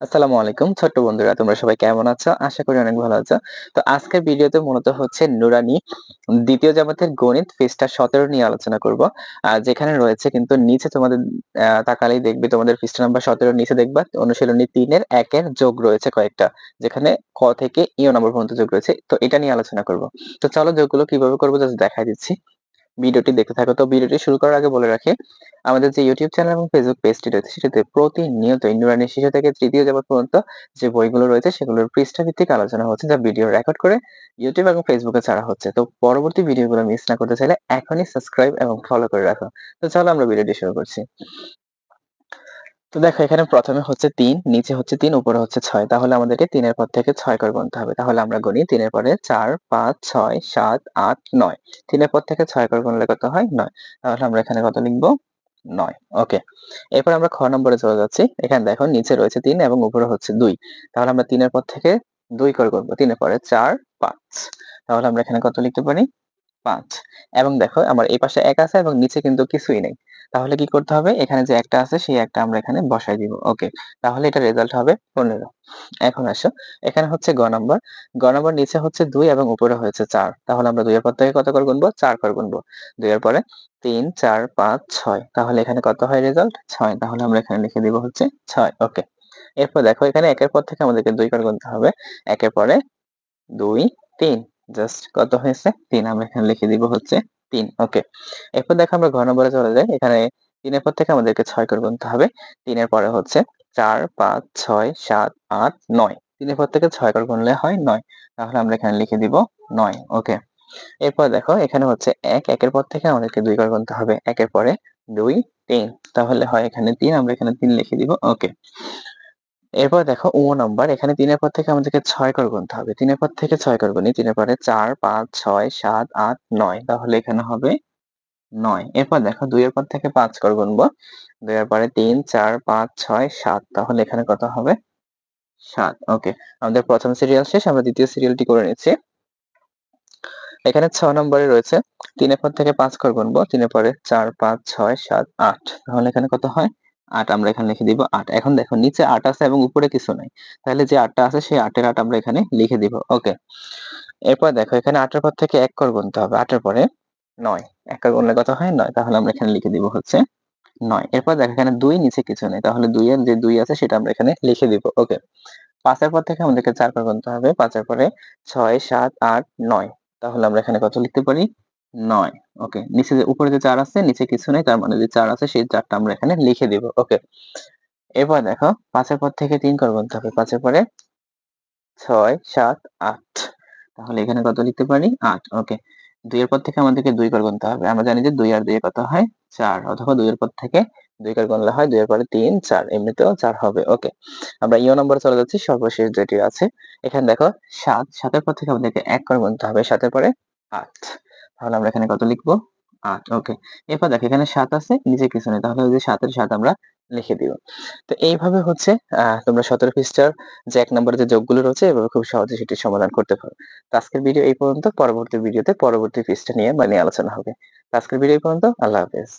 আসসালামু আলাইকুম, ছোট্ট বন্ধুরা, তোমরা সবাই কেমন আছো? আশা করি অনেক ভালো আছো। তো আজকের ভিডিওতে মূলত হচ্ছে নুরানি দ্বিতীয় জামাতের গণিত পৃষ্ঠা সতেরো নিয়ে আলোচনা করব। যেখানে রয়েছে কিন্তু নিচে তোমাদের তাকালেই দেখবে তোমাদের পৃষ্ঠা নাম্বার সতেরো নিচে দেখবা, অনুশীলনী তিনের একের যোগ রয়েছে কয়েকটা, যেখানে ক থেকে ইও নম্বর পর্যন্ত যোগ রয়েছে। তো এটা নিয়ে আলোচনা করব। তো চলো যোগগুলো কীভাবে করব জাস্ট দেখাই দিচ্ছি। ভিডিওটি দেখতে থাকো। তো ভিডিওটি শুরু করার আগে বলে রাখি, আমাদের যে ইউটিউব চ্যানেল এবং ফেসবুক পেজটি রয়েছে, সেটাতে প্রতিনিয়ত ইন্দ্রাণী শিশু থেকে তৃতীয় যাবৎ পর্যন্ত যে বইগুলো রয়েছে, সেগুলোর পৃষ্ঠা ভিত্তিক আলোচনা হচ্ছে, যা ভিডিও রেকর্ড করে ইউটিউব এবং ফেসবুকে ছাড়া হচ্ছে। তো পরবর্তী ভিডিওগুলো মিস না করতে চাইলে এখনই সাবস্ক্রাইব এবং ফলো করে রাখো। তো চলো আমরা ভিডিওটি শুরু করছি। তো দেখো, এখানে প্রথমে হচ্ছে তিন, নিচে হচ্ছে তিন, উপরে হচ্ছে ছয়। তাহলে আমাদেরকে তিনের পর থেকে ছয় করে গুনতে হবে। তাহলে আমরা গুনি তিনের পরে চার, পাঁচ, ছয়, সাত, আট, নয়। তিনের পর থেকে ছয় করে গুনলে কত হয়? নয়। তাহলে আমরা এখানে কত লিখব? নয়। ওকে। এরপর আমরা খ নম্বরে চলে যাচ্ছি। এখানে দেখো, নিচে রয়েছে তিন এবং উপরে হচ্ছে দুই। তাহলে আমরা তিনের পর থেকে দুই করে করব তিনের পরে চার, পাঁচ। তাহলে আমরা এখানে কত লিখতে পারি? পাঁচ। এবং দেখো, আমার এই পাশে এক আছে এবং নিচে কিন্তু কিছুই নেই। তাহলে কি করতে হবে? এখানে যে একটা আছে, সেই একটা আমরা এখানে বসাই দিব। ওকে, তাহলে এটা রেজাল্ট হবে পনেরো। এখন আসো, এখানে হচ্ছে গ নম্বর। গ নম্বর নিচে হচ্ছে দুই এবং উপরে হয়েছে চার। তাহলে আমরা দুইয়ের পর থেকে কত করে গুনবো? চার করে গুনবো। দুইয়ের পরে তিন, চার, পাঁচ, ছয়। তাহলে এখানে কত হয় রেজাল্ট ছয়। তাহলে আমরা এখানে লিখে দিব হচ্ছে ছয়। ওকে, এরপর দেখো এখানে একের পর থেকে আমাদেরকে দুই করে গুনতে হবে। একের পরে দুই, তিন। জাস্ট কত হয়েছে? তিন। আমরা এখানে লিখে দিব হচ্ছে তিন, ওকে। এরপর দেখো আমরা ঘর নম্বরে চলে যাই। এখানে তিনের পর থেকে আমাদেরকে ছয় করে গুনতে হবে। তিনের পরে হচ্ছে চার, পাঁচ, ছয়, সাত, আট, নয়। তিনের পর থেকে ছয় করে গুনলে হয় নয়। তাহলে আমরা এখানে লিখে দিব নয়, ওকে। এরপর দেখো এখানে হচ্ছে এক, একের পর থেকে আমাদেরকে দুই করে গুনতে হবে। একের পরে দুই, তিন। তাহলে হয় এখানে তিন, আমরা এখানে তিন লিখে দিব, ওকে। এরপর দেখো ও নাম্বার, এখানে তিনের পর থেকে আমাদেরকে ছয় করে গুনতে হবে। তিনের পর থেকে ছয় করে গুনি, তিনের পরে চার, পাঁচ, ছয়, সাত, আট, নয়, তাহলে এখানে হবে নয়। এরপর দেখো দুইয়ের পর থেকে পাঁচ করে গুনবো, দুইয়ের পরে তিন, চার, পাঁচ, ছয়, সাত, তাহলে এখানে কত হবে? সাত। ওকে, আমাদের প্রথম সিরিয়াল শেষ, আমরা দ্বিতীয় সিরিয়ালটি করে নিচ্ছি। এখানে ছ নম্বরে রয়েছে, তিনের পর থেকে পাঁচ করে গুনবো, তিনের পরে চার, পাঁচ, ছয়, সাত, আট, তাহলে এখানে কত হয়? আট আমরা এখানে লিখে দিব আট। এখন দেখো, নিচে আট আছে এবং উপরে কিছু নাই। তাহলে যে আটটা আছে, সেই আটের আট আমরা এখানে লিখে দিব। ওকে। এরপর দেখো, এখানে আটের পর থেকে এক কর গুনতে হবে। আটের পরে নয়। এক কর গুনলে কত হয়? নয়। তাহলে আমরা এখানে লিখে দিব হচ্ছে নয়। এরপর দেখো, এখানে দুই নিচে কিছু নেই। তাহলে দুই এর যে দুই আছে, সেটা আমরা এখানে লিখে দিব। ওকে। পাঁচের পর থেকে আমাদেরকে চার কর গুনতে হবে। পাঁচের পরে ছয়, সাত, আট, নয়। তাহলে আমরা এখানে কত লিখতে পারি? নয়। ওকে নিচে যে উপরে যে চার আছে, নিচে কিছু নেই, তার মানে যে চার আছে, সেই চারটা আমরা এখানে লিখে দিব। ওকে এবার দেখো, পাঁচের পর থেকে তিন করে গুনতে হবে। পাঁচের পরে ছয়, সাত, আট। তাহলে এখানে কত লিখতে পারি? আট। ওকে দুইয়ের পর থেকে আমাদেরকে দুই করে গুনতে হবে। আমরা জানি যে দুই আর দুই কত হয়? চার। অথবা দুইয়ের পর থেকে দুই করে গুনলে হয়, দুইয়ের পরে তিন, চার। এমনিতেও চার হবে। ওকে আমরা ইও নম্বরে চলে যাচ্ছি, সর্বশেষ যেটি আছে। এখানে দেখো, সাত। সাতের পর থেকে আমাদেরকে এক করে গুনতে হবে। সাতের পরে আট। তাহলে আমরা এখানে কত লিখব? আট ওকে এরপর দেখো, এখানে সাত আছে, নিচে কিছু নেই। তাহলে ওই যে সাতের সাত আমরা লিখে দিব। তো এইভাবে হচ্ছে তোমরা সতেরো পৃষ্ঠার যে এক নম্বরের যে যোগগুলো রয়েছে, এভাবে খুব সহজে সেটি সমাধান করতে পারো। তো আজকের ভিডিও এই পর্যন্ত। পরবর্তী ভিডিওতে পরবর্তী পৃষ্ঠা নিয়ে মানে আলোচনা হবে। আজকের ভিডিও এই পর্যন্ত। আল্লাহ হাফেজ।